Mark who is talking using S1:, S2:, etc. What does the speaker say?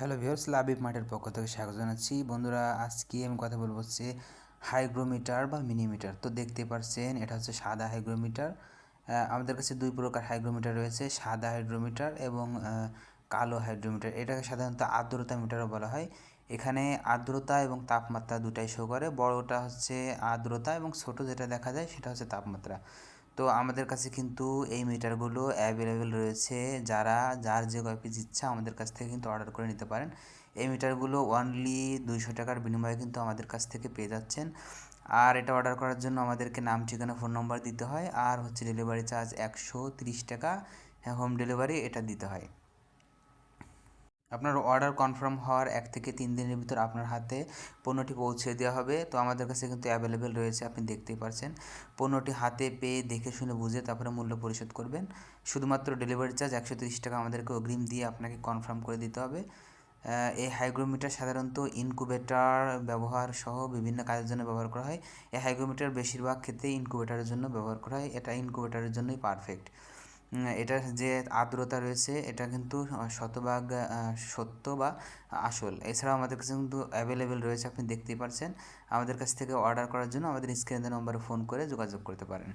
S1: Hello viewers Labib মাঠের পক্ষ থেকে স্বাগত জানাচ্ছি। বন্ধুরা, আজকে আমি কথা বলব হচ্ছে হাইগ্রোমিটার বা মিনিমিটার তো দেখতে পারছেন, এটা হচ্ছে সাদা হাইগ্রোমিটার। আমাদের কাছে দুই প্রকার হাইগ্রোমিটার রয়েছে, সাদা হাইগ্রোমিটার এবং কালো হাইড্রোমিটার এটাকে সাধারণত আর্দ্রতা মিটারও বলা হয়। এখানে আর্দ্রতা এবং তাপমাত্রা দুটাই শো করে। বড়টা হচ্ছে আর্দ্রতা এবং ছোট যেটা দেখা যায় সেটা হচ্ছে তাপমাত্রা। তো আমাদের কাছে কিন্তু এই মিটারগুলো অ্যাভেলেবেল রয়েছে। যারা, যার যে কয় পিস ইচ্ছা আমাদের কাছ থেকে কিন্তু অর্ডার করে নিতে পারেন। এই মিটারগুলো অনলি দুইশো টাকার বিনিময়ে কিন্তু আমাদের কাছ থেকে পেয়ে যাচ্ছেন। আর এটা অর্ডার করার জন্য আমাদেরকে নাম, ঠিকানা ফোন নম্বর দিতে হয়। আর হচ্ছে ডেলিভারি চার্জ একশো টাকা। হ্যাঁ হোম ডেলিভারি এটা দিতে হয়। আপনার অর্ডার কনফার্ম হওয়ার এক থেকে তিন দিনের ভিতর আপনার হাতে পণ্যটি পৌঁছে দেওয়া হবে। তো আমাদের কাছে কিন্তু অ্যাভেলেবেল রয়েছে, আপনি দেখতেই পারছেন। পণ্যটি হাতে পেয়ে দেখে শুনে বুঝে তারপরে মূল্য পরিশোধ করবেন। শুধুমাত্র ডেলিভারি চার্জ একশো তিরিশ টাকা আমাদেরকে অগ্রিম দিয়ে আপনাকে কনফার্ম করে দিতে হবে। এই হাইগ্রোমিটার সাধারণত ইনকুবেটার ব্যবহার সহ বিভিন্ন কাজের জন্য ব্যবহার করা হয়। এই হাইগ্রোমিটার বেশিরভাগ ক্ষেত্রে ইনকুবেটারের জন্য ব্যবহার করা হয়। এটা ইনকুবেটারের জন্যই পারফেক্ট এটার যে আর্দ্রতা রয়েছে, এটা কিন্তু শতভাগ সত্য বা আসল। এছাড়াও আমাদের কাছে কিন্তু অ্যাভেলেবেল রয়েছে, আপনি দেখতেই পারছেন। আমাদের কাছ থেকে অর্ডার করার জন্য আমাদের স্ক্রিনে নম্বরে ফোন করে যোগাযোগ করতে পারেন।